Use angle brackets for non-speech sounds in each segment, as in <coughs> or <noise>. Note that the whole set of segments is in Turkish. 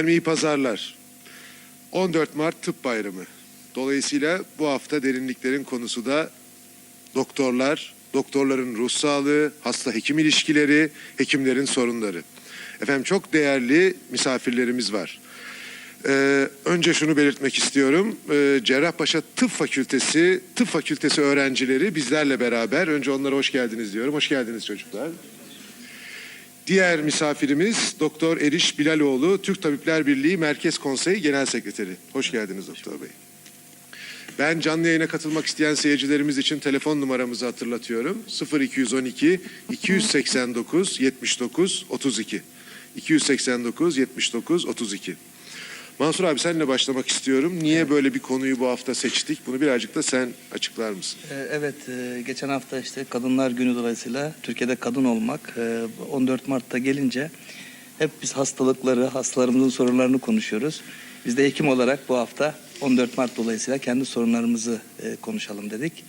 Efendim pazarlar. 14 Mart Tıp Bayramı. Dolayısıyla bu hafta derinliklerin konusu da doktorlar, doktorların ruh sağlığı, hasta hekim ilişkileri, hekimlerin sorunları. Efendim çok değerli misafirlerimiz var. Ee, önce şunu belirtmek istiyorum. Ee, Cerrahpaşa Tıp Fakültesi, Tıp Fakültesi öğrencileri bizlerle beraber. Önce onlara hoş geldiniz diyorum. Hoş geldiniz çocuklar. Diğer misafirimiz Doktor Eriş Bilaloğlu, Türk Tabipler Birliği Merkez Konseyi Genel Sekreteri. Hoş geldiniz Doktor Bey. Ben canlı yayına katılmak isteyen seyircilerimiz için telefon numaramızı hatırlatıyorum. 0212 289 79 32. 289 79 32. Mansur abi seninle başlamak istiyorum. Niye böyle bir konuyu bu hafta seçtik? Bunu birazcık da sen açıklar mısın? Ee, Evet, e, geçen hafta işte Kadınlar Günü dolayısıyla Türkiye'de kadın olmak e, 14 Mart'ta gelince hep biz hastalıkları, hastalarımızın sorunlarını konuşuyoruz. Biz de hekim olarak bu hafta 14 Mart dolayısıyla kendi sorunlarımızı e, konuşalım dedik.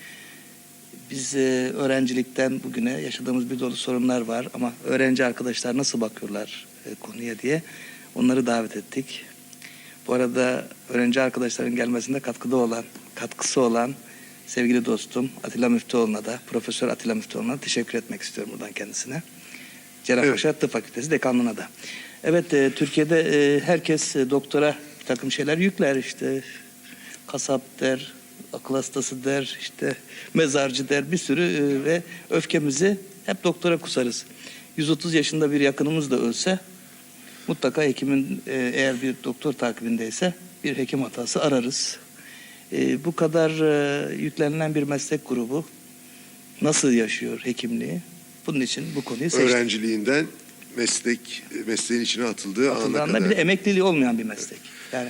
Biz e, öğrencilikten bugüne yaşadığımız bir dolu sorunlar var ama öğrenci arkadaşlar nasıl bakıyorlar e, konuya diye onları davet ettik. Bu arada öğrenci arkadaşların gelmesinde katkıda olan, katkısı olan sevgili dostum Atilla Müftüoğlu'na da, Profesör Atilla Müftüoğlu'na teşekkür etmek istiyorum buradan kendisine. Cerrahpaşa Tıp Fakültesi dekanlığına da. Evet, e, Türkiye'de e, herkes e, doktora bir takım şeyler yükler işte. Kasap der, akıl hastası der, işte mezarcı der bir sürü e, ve öfkemizi hep doktora kusarız. 130 yaşında bir yakınımız da ölse mutlaka hekimin e, eğer bir doktor takibindeyse bir hekim hatası ararız. E, bu kadar e, yüklenilen bir meslek grubu nasıl yaşıyor hekimliği? Bunun için bu konuyu seçtik. Öğrenciliğinden meslek mesleğin içine atıldığı ana Atıldığında kadar. bir de emekliliği olmayan bir meslek. Yani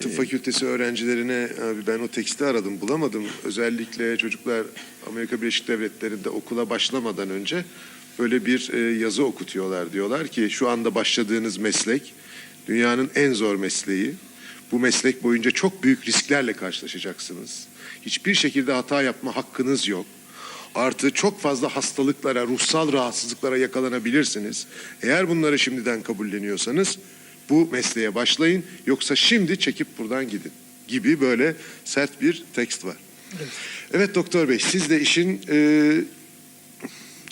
Tıp fakültesi öğrencilerine abi ben o teksti aradım bulamadım. Özellikle çocuklar Amerika Birleşik Devletleri'nde okula başlamadan önce böyle bir e, yazı okutuyorlar. Diyorlar ki şu anda başladığınız meslek dünyanın en zor mesleği. Bu meslek boyunca çok büyük risklerle karşılaşacaksınız. Hiçbir şekilde hata yapma hakkınız yok. Artı çok fazla hastalıklara, ruhsal rahatsızlıklara yakalanabilirsiniz. Eğer bunları şimdiden kabulleniyorsanız bu mesleğe başlayın yoksa şimdi çekip buradan gidin gibi böyle sert bir tekst var. Evet, doktor bey siz de işin e,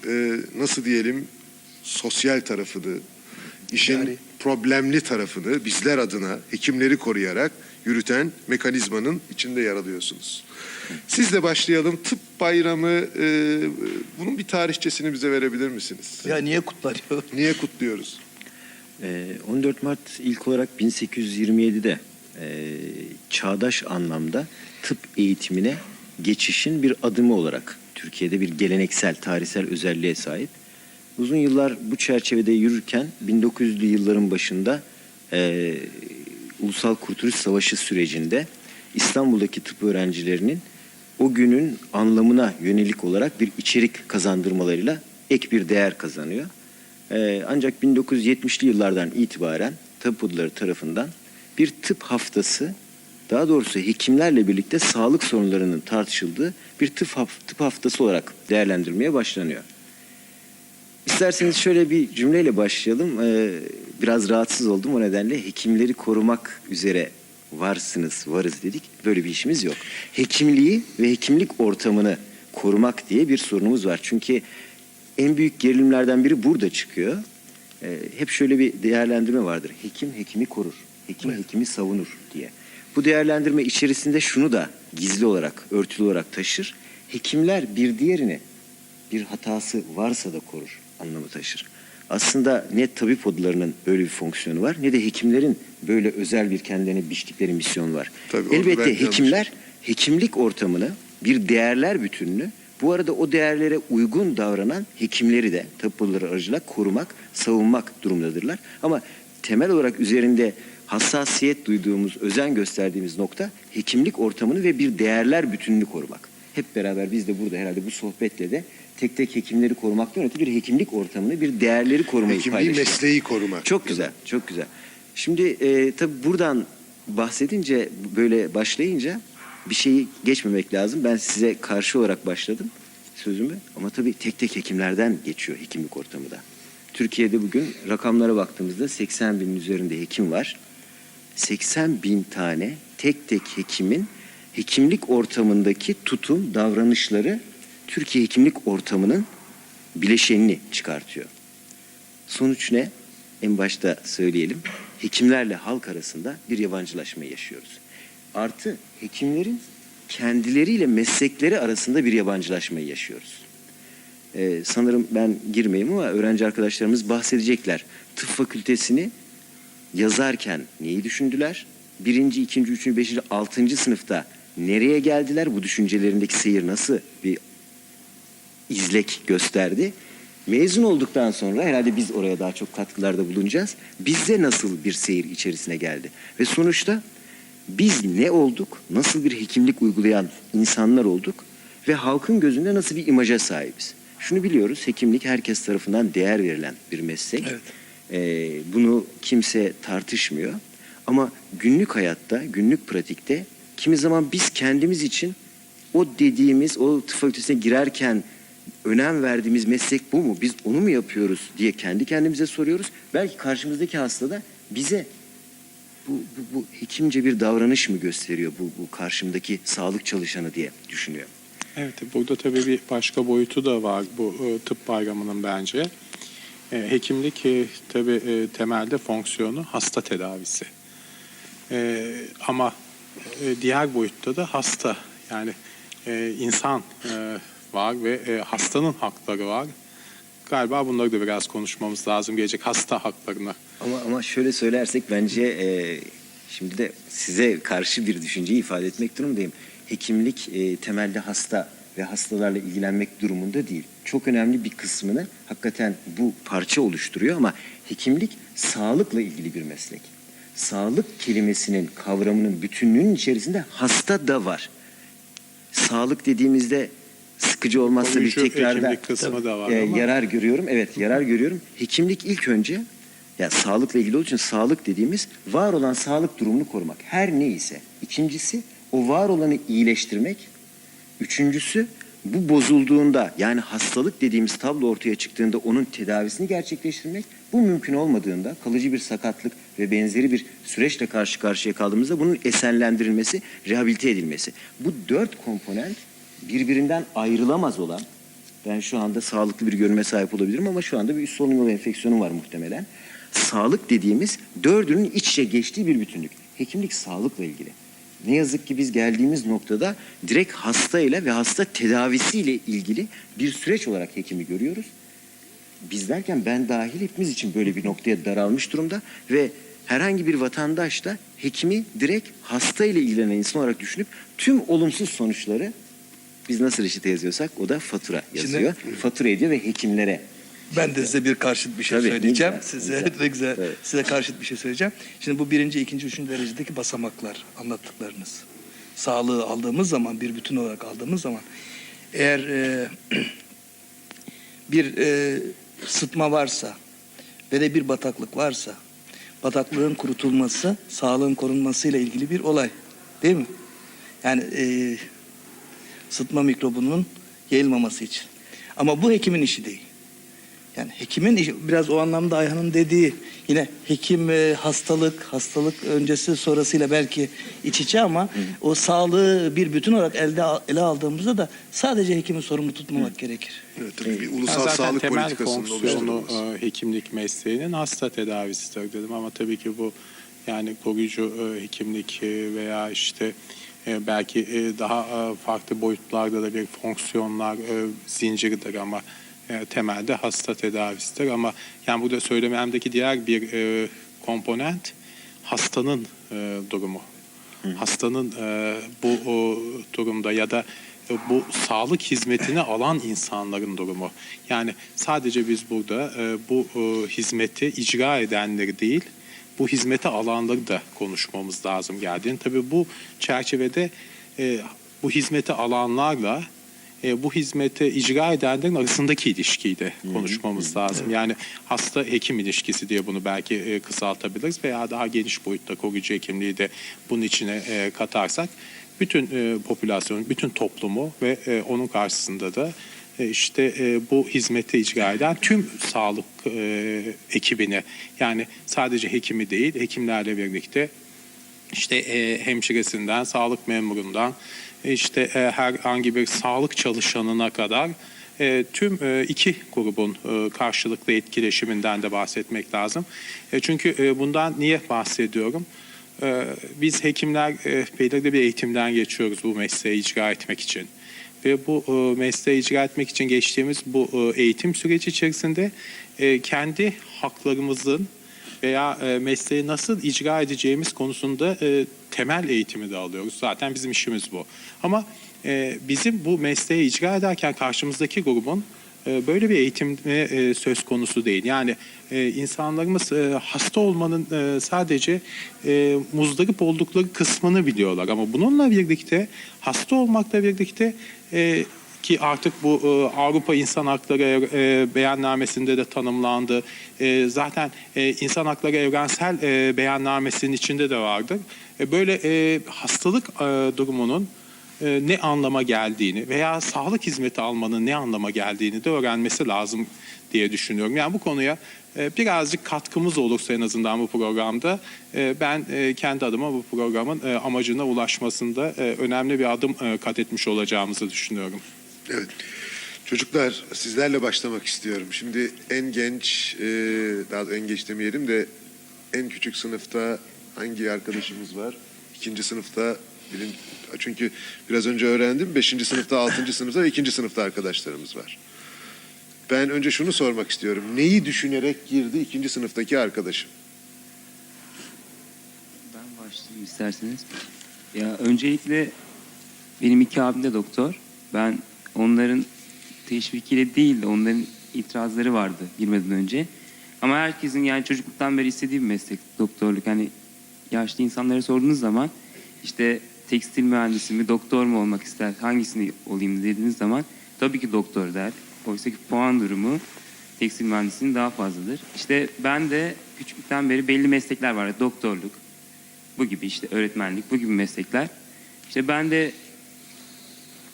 e, nasıl diyelim sosyal tarafını, işin Yani- problemli tarafını bizler adına hekimleri koruyarak yürüten mekanizmanın içinde yer alıyorsunuz. Sizle başlayalım. Tıp bayramı e, bunun bir tarihçesini bize verebilir misiniz? ya niye kutlanıyor? Niye kutluyoruz? Ee, 14 Mart ilk olarak 1827'de e, çağdaş anlamda tıp eğitimine geçişin bir adımı olarak Türkiye'de bir geleneksel, tarihsel özelliğe sahip. Uzun yıllar bu çerçevede yürürken 1900'lü yılların başında e, Ulusal Kurtuluş Savaşı sürecinde İstanbul'daki tıp öğrencilerinin o günün anlamına yönelik olarak bir içerik kazandırmalarıyla ek bir değer kazanıyor. Ee, ancak 1970'li yıllardan itibaren tıp odaları tarafından bir tıp haftası, daha doğrusu hekimlerle birlikte sağlık sorunlarının tartışıldığı bir tıp, tıp haftası olarak değerlendirmeye başlanıyor. İsterseniz şöyle bir cümleyle başlayalım. Ee, biraz rahatsız oldum o nedenle hekimleri korumak üzere varsınız, varız dedik. Böyle bir işimiz yok. Hekimliği ve hekimlik ortamını korumak diye bir sorunumuz var. Çünkü en büyük gerilimlerden biri burada çıkıyor. Ee, hep şöyle bir değerlendirme vardır. Hekim hekimi korur, hekim hekimi savunur diye. Bu değerlendirme içerisinde şunu da gizli olarak, örtülü olarak taşır. Hekimler bir diğerini bir hatası varsa da korur anlamı taşır. Aslında ne tabip odalarının böyle bir fonksiyonu var ne de hekimlerin böyle özel bir kendilerine biçtikleri misyonu var. Tabii, Elbette yanlış- hekimler hekimlik ortamını bir değerler bütününü bu arada o değerlere uygun davranan hekimleri de tabip odaları aracılığıyla korumak, savunmak durumdadırlar. Ama temel olarak üzerinde hassasiyet duyduğumuz, özen gösterdiğimiz nokta hekimlik ortamını ve bir değerler bütününü korumak. Hep beraber biz de burada herhalde bu sohbetle de tek tek hekimleri korumaktan öte bir hekimlik ortamını, bir değerleri korumayı Hekimliği mesleği korumak. Çok güzel, çok güzel. Şimdi e, tabii buradan bahsedince, böyle başlayınca bir şeyi geçmemek lazım. Ben size karşı olarak başladım sözümü ama tabii tek tek hekimlerden geçiyor hekimlik ortamı da. Türkiye'de bugün rakamlara baktığımızda 80 binin üzerinde hekim var. 80 bin tane tek tek hekimin hekimlik ortamındaki tutum, davranışları Türkiye hekimlik ortamının bileşenini çıkartıyor. Sonuç ne? En başta söyleyelim. Hekimlerle halk arasında bir yabancılaşma yaşıyoruz. Artı hekimlerin kendileriyle meslekleri arasında bir yabancılaşmayı yaşıyoruz. Ee, sanırım ben girmeyeyim ama öğrenci arkadaşlarımız bahsedecekler. Tıp fakültesini yazarken neyi düşündüler? Birinci, ikinci, üçüncü, beşinci, altıncı sınıfta nereye geldiler? Bu düşüncelerindeki seyir nasıl bir izlek gösterdi? Mezun olduktan sonra herhalde biz oraya daha çok katkılarda bulunacağız. Bizde nasıl bir seyir içerisine geldi? Ve sonuçta biz ne olduk? Nasıl bir hekimlik uygulayan insanlar olduk? Ve halkın gözünde nasıl bir imaja sahibiz? Şunu biliyoruz, hekimlik herkes tarafından değer verilen bir meslek. Evet. Ee, bunu kimse tartışmıyor. Ama günlük hayatta, günlük pratikte kimi zaman biz kendimiz için o dediğimiz, o tıp fakültesine girerken önem verdiğimiz meslek bu mu? Biz onu mu yapıyoruz diye kendi kendimize soruyoruz. Belki karşımızdaki hasta da bize bu, bu, bu hekimce bir davranış mı gösteriyor bu, bu karşımdaki sağlık çalışanı diye düşünüyor. Evet, burada tabii bir başka boyutu da var bu e, tıp bayramının bence. E, Hekimlik e, tabii e, temelde fonksiyonu hasta tedavisi. Ama diğer boyutta da hasta yani insan var ve hastanın hakları var. Galiba bunları da biraz konuşmamız lazım gelecek hasta haklarını. Ama ama şöyle söylersek bence e, şimdi de size karşı bir düşünceyi ifade etmek durumundayım. Hekimlik e, temelde hasta ve hastalarla ilgilenmek durumunda değil. Çok önemli bir kısmını hakikaten bu parça oluşturuyor ama hekimlik sağlıkla ilgili bir meslek. Sağlık kelimesinin kavramının bütünlüğünün içerisinde hasta da var. Sağlık dediğimizde sıkıcı olmazsa bir tekrarda e, yarar görüyorum. Evet yarar görüyorum. Hekimlik ilk önce ya sağlıkla ilgili olduğu için sağlık dediğimiz var olan sağlık durumunu korumak. Her neyse. İkincisi o var olanı iyileştirmek. Üçüncüsü bu bozulduğunda yani hastalık dediğimiz tablo ortaya çıktığında onun tedavisini gerçekleştirmek. Bu mümkün olmadığında kalıcı bir sakatlık ve benzeri bir süreçle karşı karşıya kaldığımızda bunun esenlendirilmesi, rehabilite edilmesi. Bu dört komponent birbirinden ayrılamaz olan ben şu anda sağlıklı bir görünüme sahip olabilirim ama şu anda bir üst solunum yolu enfeksiyonum var muhtemelen. Sağlık dediğimiz dördünün iç içe geçtiği bir bütünlük. Hekimlik sağlıkla ilgili. Ne yazık ki biz geldiğimiz noktada direkt hastayla ve hasta tedavisiyle ilgili bir süreç olarak hekimi görüyoruz. Biz derken ben dahil hepimiz için böyle bir noktaya daralmış durumda ve herhangi bir vatandaş da hekimi direkt hasta ile ilgilenen insan olarak düşünüp tüm olumsuz sonuçları biz nasıl reçete yazıyorsak o da fatura Şimdi- yazıyor. fatura ediyor ve hekimlere Ben de size bir karşıt bir şey Tabii, söyleyeceğim. güzel, size ne güzel. <laughs> ne güzel. Evet. Size karşıt bir şey söyleyeceğim. Şimdi bu birinci, ikinci, üçüncü derecedeki basamaklar anlattıklarınız. Sağlığı aldığımız zaman, bir bütün olarak aldığımız zaman eğer e, <clears throat> bir e, sıtma varsa ve de bir bataklık varsa bataklığın kurutulması, sağlığın korunmasıyla ilgili bir olay. Değil mi? Yani e, sıtma mikrobunun yayılmaması için. Ama bu hekimin işi değil. Yani hekimin biraz o anlamda Ayhan'ın dediği yine hekim e, hastalık, hastalık öncesi sonrasıyla belki iç içe ama o sağlığı bir bütün olarak elde ele aldığımızda da sadece hekimi sorumlu tutmamak gerekir. Evet, tabii bir Yani ulusal zaten sağlık temel politikasının fonksiyonu e, hekimlik mesleğinin hasta tedavisidir dedim ama tabii ki bu yani koruyucu e, hekimlik e, veya işte e, belki e, daha e, farklı boyutlarda da bir fonksiyonlar e, zinciridir ama e, temelde hasta tedavisidir ama yani burada söylememdeki diğer bir e, komponent hastanın e, durumu. Hastanın e, bu o, durumda ya da e, bu sağlık hizmetini alan insanların durumu. Yani sadece biz burada e, bu e, hizmeti icra edenleri değil, bu hizmeti alanları da konuşmamız lazım geldiğini. Tabii bu çerçevede e, bu hizmeti alanlarla e, bu hizmeti icra edenlerin arasındaki ilişkiyi de konuşmamız lazım. Yani hasta hekim ilişkisi diye bunu belki e, kısaltabiliriz veya daha geniş boyutta koruyucu hekimliği de bunun içine e, katarsak bütün e, popülasyonu, bütün toplumu ve e, onun karşısında da e, işte e, bu hizmeti icra eden tüm sağlık e, ekibini yani sadece hekimi değil hekimlerle birlikte işte e, hemşiresinden, sağlık memurundan, işte e, herhangi bir sağlık çalışanına kadar e, tüm e, iki grubun karşılıklı etkileşiminden de bahsetmek lazım. Çünkü bundan niye bahsediyorum? Biz hekimler e, belirli bir eğitimden geçiyoruz bu mesleği icra etmek için. Ve bu mesleği icra etmek için geçtiğimiz bu eğitim süreci içerisinde kendi haklarımızın veya e, mesleği nasıl icra edeceğimiz konusunda e, temel eğitimi de alıyoruz. Zaten bizim işimiz bu. Ama e, bizim bu mesleği icra ederken karşımızdaki grubun böyle bir eğitim söz konusu değil. Yani insanlarımız hasta olmanın sadece muzdarip oldukları kısmını biliyorlar. Ama bununla birlikte hasta olmakla birlikte ki artık bu e, Avrupa İnsan Hakları e, beyannamesinde de tanımlandı. E, zaten e, İnsan Hakları Evrensel e, beyannamesinin içinde de vardır. E, böyle e, hastalık e, durumunun e, ne anlama geldiğini veya sağlık hizmeti almanın ne anlama geldiğini de öğrenmesi lazım diye düşünüyorum. Yani bu konuya e, birazcık katkımız olursa en azından bu programda e, ben e, kendi adıma bu programın e, amacına ulaşmasında e, önemli bir adım e, kat etmiş olacağımızı düşünüyorum. Evet. Çocuklar sizlerle başlamak istiyorum. Şimdi en genç, e, daha da en genç demeyelim de en küçük sınıfta hangi arkadaşımız var? İkinci sınıfta bilin, çünkü biraz önce öğrendim. Beşinci sınıfta, altıncı sınıfta ve ikinci sınıfta arkadaşlarımız var. Ben önce şunu sormak istiyorum. Neyi düşünerek girdi ikinci sınıftaki arkadaşım? Ben başlayayım isterseniz. Ya öncelikle benim iki abim de doktor. Ben onların teşvikiyle değil de onların itirazları vardı girmeden önce. Ama herkesin yani çocukluktan beri istediği bir meslek doktorluk. Hani yaşlı insanlara sorduğunuz zaman işte tekstil mühendisi mi doktor mu olmak ister hangisini olayım dediğiniz zaman tabii ki doktor der. Oysa ki puan durumu tekstil mühendisliğinin daha fazladır. İşte ben de küçüklükten beri belli meslekler var. Doktorluk, bu gibi işte öğretmenlik, bu gibi meslekler. İşte ben de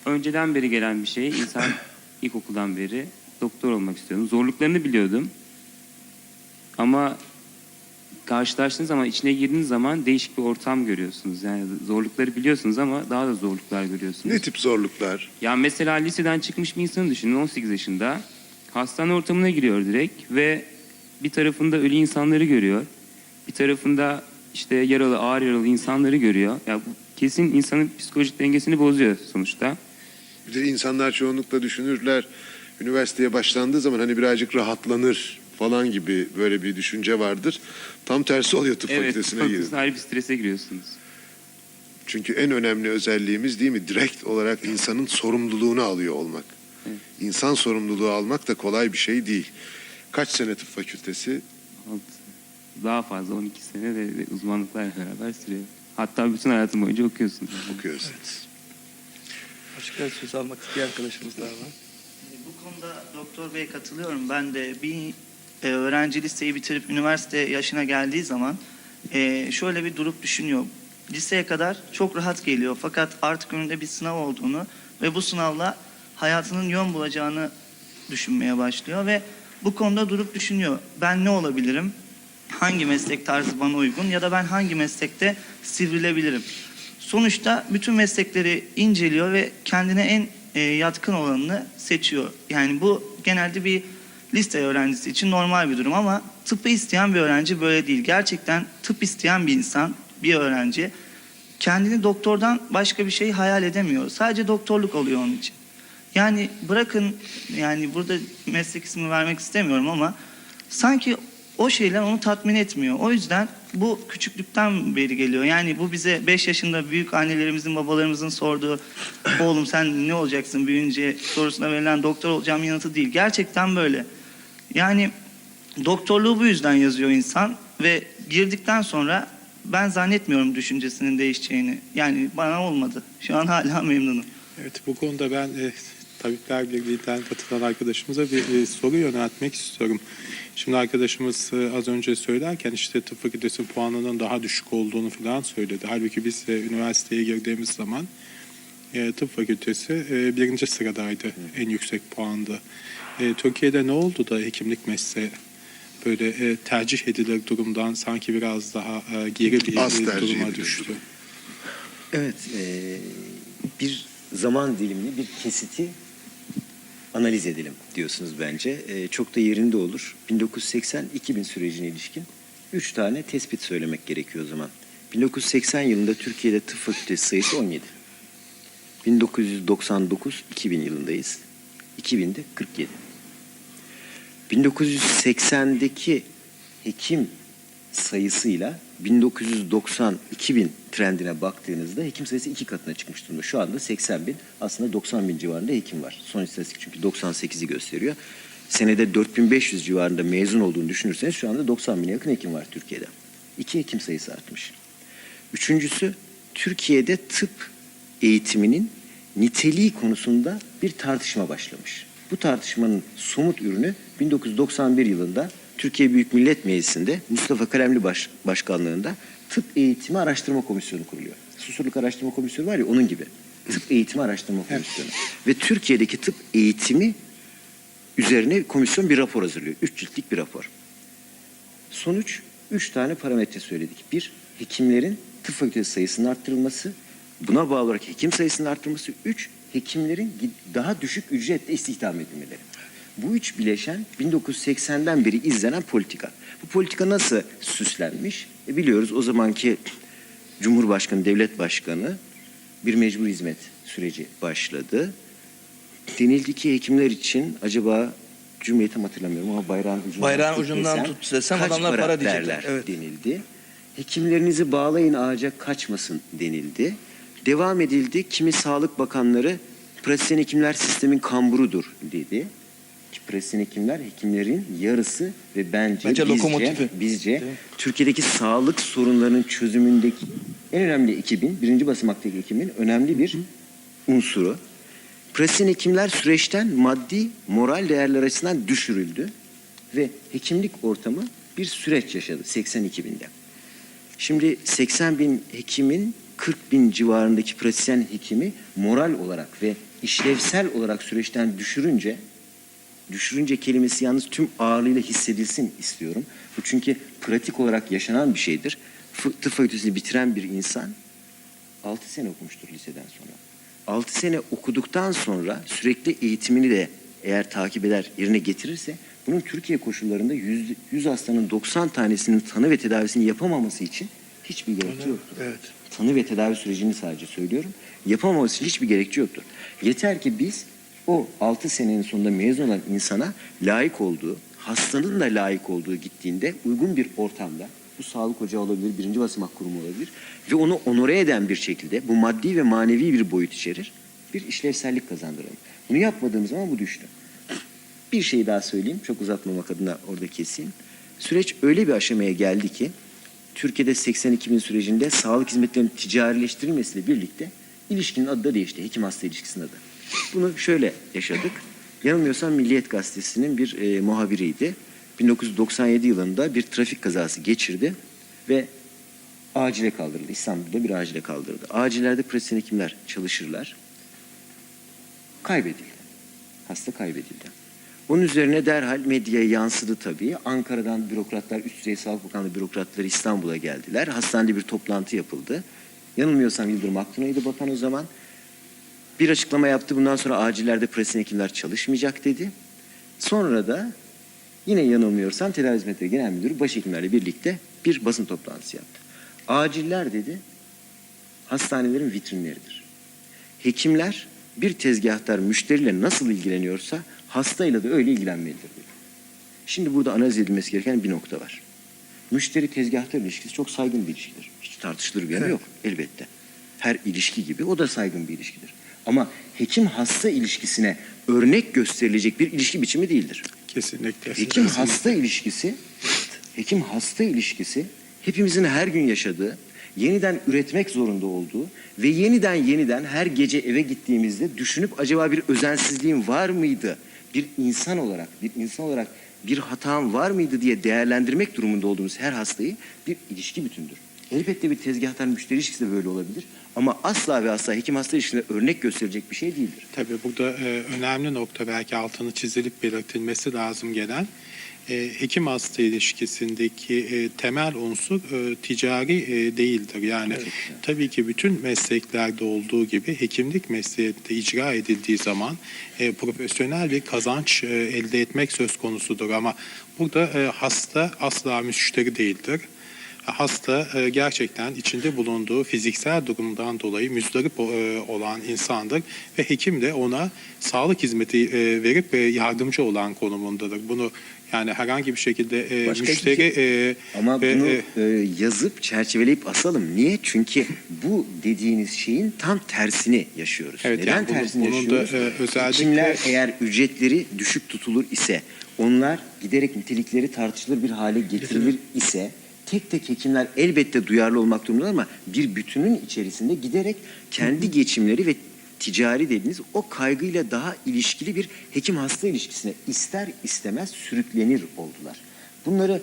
önceden beri gelen bir şey, insan <coughs> ilkokuldan beri doktor olmak istiyordum. Zorluklarını biliyordum. Ama karşılaştığınız zaman, içine girdiğiniz zaman değişik bir ortam görüyorsunuz. Yani zorlukları biliyorsunuz ama daha da zorluklar görüyorsunuz. Ne tip zorluklar? Ya mesela liseden çıkmış bir insanı düşünün 18 yaşında. Hastane ortamına giriyor direkt ve bir tarafında ölü insanları görüyor. Bir tarafında işte yaralı, ağır yaralı insanları görüyor. Ya bu kesin insanın psikolojik dengesini bozuyor sonuçta. Bir de insanlar çoğunlukla düşünürler. Üniversiteye başlandığı zaman hani birazcık rahatlanır falan gibi böyle bir düşünce vardır. Tam tersi oluyor tıp Evet, fakültesine girin. ayrı bir strese giriyorsunuz. Çünkü en önemli özelliğimiz değil mi? Direkt olarak insanın sorumluluğunu alıyor olmak. Evet. İnsan sorumluluğu almak da kolay bir şey değil. Kaç sene tıp fakültesi? Daha fazla 12 sene de uzmanlıklarla beraber sürüyor. Hatta bütün hayatım boyunca okuyorsunuz. Okuyoruz. Başka söz almak isteyen arkadaşımız daha var. Bu konuda Doktor Bey'e katılıyorum. Ben de bir e, öğrenci liseyi bitirip üniversite yaşına geldiği zaman e, şöyle bir durup düşünüyor. Liseye kadar çok rahat geliyor fakat artık önünde bir sınav olduğunu ve bu sınavla hayatının yön bulacağını düşünmeye başlıyor ve bu konuda durup düşünüyor. Ben ne olabilirim? Hangi meslek tarzı bana uygun ya da ben hangi meslekte sivrilebilirim? Sonuçta bütün meslekleri inceliyor ve kendine en e, yatkın olanını seçiyor. Yani bu genelde bir lise öğrencisi için normal bir durum ama tıbbı isteyen bir öğrenci böyle değil. Gerçekten tıp isteyen bir insan, bir öğrenci kendini doktordan başka bir şey hayal edemiyor. Sadece doktorluk oluyor onun için. Yani bırakın yani burada meslek ismi vermek istemiyorum ama sanki o şeyler onu tatmin etmiyor. O yüzden bu küçüklükten beri geliyor. Yani bu bize 5 yaşında büyük annelerimizin, babalarımızın sorduğu oğlum sen ne olacaksın büyüyünce sorusuna verilen doktor olacağım yanıtı değil. Gerçekten böyle. Yani doktorluğu bu yüzden yazıyor insan ve girdikten sonra ben zannetmiyorum düşüncesinin değişeceğini. Yani bana olmadı. Şu an hala memnunum. Evet bu konuda ben e, Tabipler Birliği'nden katılan arkadaşımıza bir e, soru yöneltmek istiyorum. Şimdi arkadaşımız e, az önce söylerken işte tıp fakültesi puanının daha düşük olduğunu falan söyledi. Halbuki biz e, üniversiteye girdiğimiz zaman e, tıp fakültesi e, birinci sıradaydı. En yüksek puandı. E, Türkiye'de ne oldu da hekimlik mesleği böyle e, tercih edilir durumdan sanki biraz daha e, geri bir Az e, tercih duruma edilir düştü? Evet, eee, bir zaman dilimini, bir kesiti analiz edelim diyorsunuz bence. Eee, çok da yerinde olur. 1980-2000 sürecine ilişkin üç tane tespit söylemek gerekiyor o zaman. 1980 yılında Türkiye'de tıp fakültesi sayısı 17. 1999-2000 yılındayız. 2000'de 47. 1980'deki hekim sayısıyla 1990-2000 trendine baktığınızda hekim sayısı iki katına çıkmış durumda. Şu anda 80 bin aslında 90 bin civarında hekim var. Son istatistik çünkü 98'i gösteriyor. Senede 4500 civarında mezun olduğunu düşünürseniz şu anda 90 bine yakın hekim var Türkiye'de. İki hekim sayısı artmış. Üçüncüsü Türkiye'de tıp eğitiminin niteliği konusunda bir tartışma başlamış. Bu tartışmanın somut ürünü 1991 yılında Türkiye Büyük Millet Meclisi'nde Mustafa Kalemli baş, başkanlığında Tıp Eğitimi Araştırma Komisyonu kuruluyor. Susurluk Araştırma Komisyonu var ya onun gibi. Tıp Eğitimi Araştırma Komisyonu. Ve Türkiye'deki tıp eğitimi üzerine komisyon bir rapor hazırlıyor. Üç ciltlik bir rapor. Sonuç üç tane parametre söyledik. Bir, hekimlerin tıp fakültesi sayısının arttırılması. Buna bağlı olarak hekim sayısının arttırılması. Üç, hekimlerin daha düşük ücretle istihdam edilmeleri. Bu üç bileşen 1980'den beri izlenen politika. Bu politika nasıl süslenmiş? E biliyoruz o zamanki Cumhurbaşkanı, Devlet Başkanı bir mecbur hizmet süreci başladı. Denildi ki hekimler için acaba Cumhuriyeti tam hatırlamıyorum ama bayrağın ucundan, Bayrağın tut ucundan desem, tut desem adamlar para diyecekler. derler Evet. denildi. Hekimlerinizi bağlayın ağaca kaçmasın denildi. Devam edildi. Kimi sağlık bakanları pratisyen hekimler sistemin kamburudur dedi. Ki pratisyen hekimler hekimlerin yarısı ve bence, Bence bizce, lokomotifi. bizce Türkiye'deki sağlık sorunlarının çözümündeki en önemli ekibin, birinci basamaktaki ekibin önemli bir unsuru. Pratisyen hekimler süreçten maddi, moral değerler açısından düşürüldü ve hekimlik ortamı bir süreç yaşadı 82 binde. Şimdi 80 bin hekimin 40 bin civarındaki pratisyen hekimi moral olarak ve işlevsel olarak süreçten düşürünce düşürünce kelimesi yalnız tüm ağırlığıyla hissedilsin istiyorum. Bu çünkü pratik olarak yaşanan bir şeydir. Tıp fakültesini bitiren bir insan 6 sene okumuştur liseden sonra. 6 sene okuduktan sonra sürekli eğitimini de eğer takip eder, yerine getirirse bunun Türkiye koşullarında 100, 100 hastanın 90 tanesinin tanı ve tedavisini yapamaması için hiçbir gerekçe yoktur. Evet. Tanı ve tedavi sürecini sadece söylüyorum. Yapamaması için hiçbir gerekçe yoktur. Yeter ki biz o 6 senenin sonunda mezun olan insana layık olduğu, hastanın da layık olduğu gittiğinde uygun bir ortamda bu sağlık ocağı olabilir, birinci basamak kurumu olabilir ve onu onore eden bir şekilde bu maddi ve manevi bir boyut içerir. Bir işlevsellik kazandıralım. Bunu yapmadığımız zaman bu düştü. Bir şey daha söyleyeyim, çok uzatmamak adına orada keseyim. Süreç öyle bir aşamaya geldi ki, Türkiye'de 82 bin sürecinde sağlık hizmetlerinin ticarileştirilmesiyle birlikte ilişkinin adı da değişti. Hekim hasta ilişkisinin adı. Bunu şöyle yaşadık. Yanılmıyorsam Milliyet Gazetesi'nin bir e, muhabiriydi. 1997 yılında bir trafik kazası geçirdi ve acile kaldırıldı. İstanbul'da bir acile kaldırıldı. Acillerde pratisyen hekimler çalışırlar. Kaybedildi. Hasta kaybedildi. Bunun üzerine derhal medyaya yansıdı tabii. Ankara'dan bürokratlar, Üst Düzey Sağlık Bakanlığı bürokratları İstanbul'a geldiler. Hastanede bir toplantı yapıldı. Yanılmıyorsam Yıldırım Aktuna'ydı bakan o zaman. Bir açıklama yaptı. Bundan sonra acillerde pratisyen hekimler çalışmayacak dedi. Sonra da yine yanılmıyorsam Tedavi Hizmetleri Genel Müdürü başhekimlerle birlikte bir basın toplantısı yaptı. Aciller dedi hastanelerin vitrinleridir. Hekimler bir tezgahtar müşteriyle nasıl ilgileniyorsa hastayla da öyle ilgilenmelidir dedi. Şimdi burada analiz edilmesi gereken bir nokta var. Müşteri tezgahtar ilişkisi çok saygın bir ilişkidir. Hiç tartışılır bir yanı yok elbette. Her ilişki gibi o da saygın bir ilişkidir. Ama hekim hasta ilişkisine örnek gösterilecek bir ilişki biçimi değildir. Kesinlikle. Hekim hasta ilişkisi, hekim hasta ilişkisi hepimizin her gün yaşadığı, yeniden üretmek zorunda olduğu ve yeniden yeniden her gece eve gittiğimizde düşünüp acaba bir özensizliğim var mıydı? Bir insan olarak, bir insan olarak bir hatam var mıydı diye değerlendirmek durumunda olduğumuz her hastayı bir ilişki bütündür. Elbette bir tezgahtar müşteri ilişkisi de böyle olabilir. Ama asla ve asla hekim hasta ilişkisinde örnek gösterecek bir şey değildir. Tabii burada e, önemli nokta belki altını çizilip belirtilmesi lazım gelen e, hekim hasta ilişkisindeki e, temel unsur e, ticari e, değildir. Yani tabii ki bütün mesleklerde olduğu gibi hekimlik mesleğinde icra edildiği zaman e, profesyonel bir kazanç e, elde etmek söz konusudur ama burada e, hasta asla müşteri değildir. Hasta e, gerçekten içinde bulunduğu fiziksel durumdan dolayı müzdarip e, olan insandır ve hekim de ona sağlık hizmeti e, verip e, yardımcı olan konumundadır. Bunu yani herhangi bir şekilde e, Başka hiçbir müşteri şey- e, Ama ve, bunu e, e, yazıp çerçeveleyip asalım. Niye? Çünkü bu dediğiniz şeyin tam tersini yaşıyoruz. Evet, Neden yani bunun- tersini bunun da, yaşıyoruz? e, özellikle- Hekimler eğer ücretleri düşük tutulur ise, onlar giderek nitelikleri tartışılır bir hale getirilir ise, tek tek hekimler elbette duyarlı olmak durumundalar ama bir bütünün içerisinde giderek kendi geçimleri ve ticari dediğiniz o kaygıyla daha ilişkili bir hekim hasta ilişkisine ister istemez sürüklenir oldular. Bunları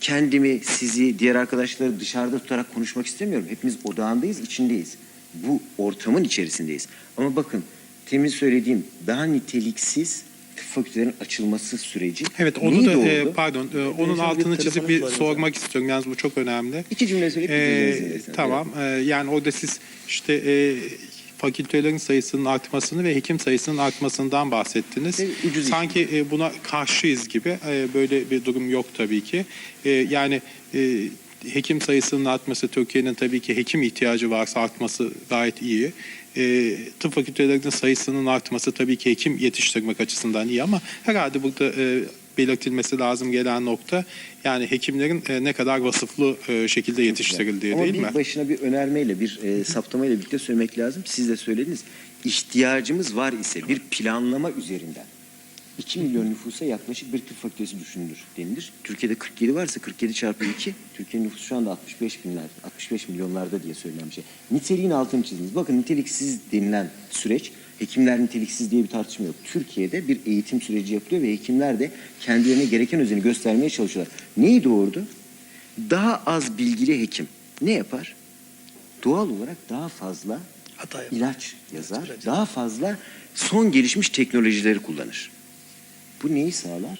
kendimi, sizi, diğer arkadaşları dışarıda tutarak konuşmak istemiyorum. Hepimiz odağındayız, içindeyiz. Bu ortamın içerisindeyiz. Ama bakın temin söylediğim daha niteliksiz tıp fakültelerinin açılması süreci evet onu neyi da e, pardon e, onun bir altını çizip telefonumuz bir var sormak istiyorum. Yalnız bu çok önemli. İki cümle söyleyip Ee, bitireceğiz isterseniz. tamam. Ee, yani orada siz işte e, fakültelerin sayısının artmasını ve hekim sayısının artmasından bahsettiniz. Ve ucuz iş. Sanki e, buna karşıyız gibi. E, böyle bir durum yok tabii ki. E, yani e, hekim sayısının artması Türkiye'nin tabii ki hekim ihtiyacı varsa artması gayet iyi. E, tıp fakültelerinin sayısının artması tabii ki hekim yetiştirmek açısından iyi ama herhalde burada e, belirtilmesi lazım gelen nokta yani hekimlerin e, ne kadar vasıflı e, şekilde yetiştirildiği Ama değil bir mi? başına bir önermeyle, bir e, saptamayla birlikte söylemek lazım. Siz de söylediniz. İhtiyacımız var ise bir planlama üzerinden 2 milyon nüfusa yaklaşık bir tıp fakültesi düşünülür denilir. Türkiye'de 47 varsa 47 çarpı 2, Türkiye'nin nüfusu şu anda 65 binler, 65 milyonlarda diye söylenen bir şey. Niteliğin altını çizdiniz. Bakın niteliksiz denilen süreç, hekimler niteliksiz diye bir tartışma yok. Türkiye'de bir eğitim süreci yapılıyor ve hekimler de kendilerine gereken özeni göstermeye çalışıyorlar. Neyi doğurdu? Daha az bilgili hekim ne yapar? Doğal olarak daha fazla Hata ilaç yazar, daha fazla son gelişmiş teknolojileri kullanır. Bu neyi sağlar?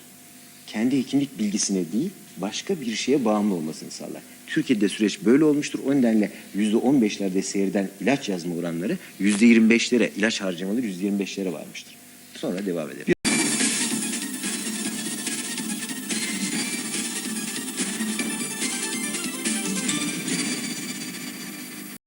Kendi hekimlik bilgisine değil, başka bir şeye bağımlı olmasını sağlar. Türkiye'de süreç böyle olmuştur. O nedenle yüzde on beşlerde seyreden ilaç yazma oranları yüzde yirmi beşlere, ilaç harcamaları yüzde yirmi beşlere varmıştır. Sonra devam edelim.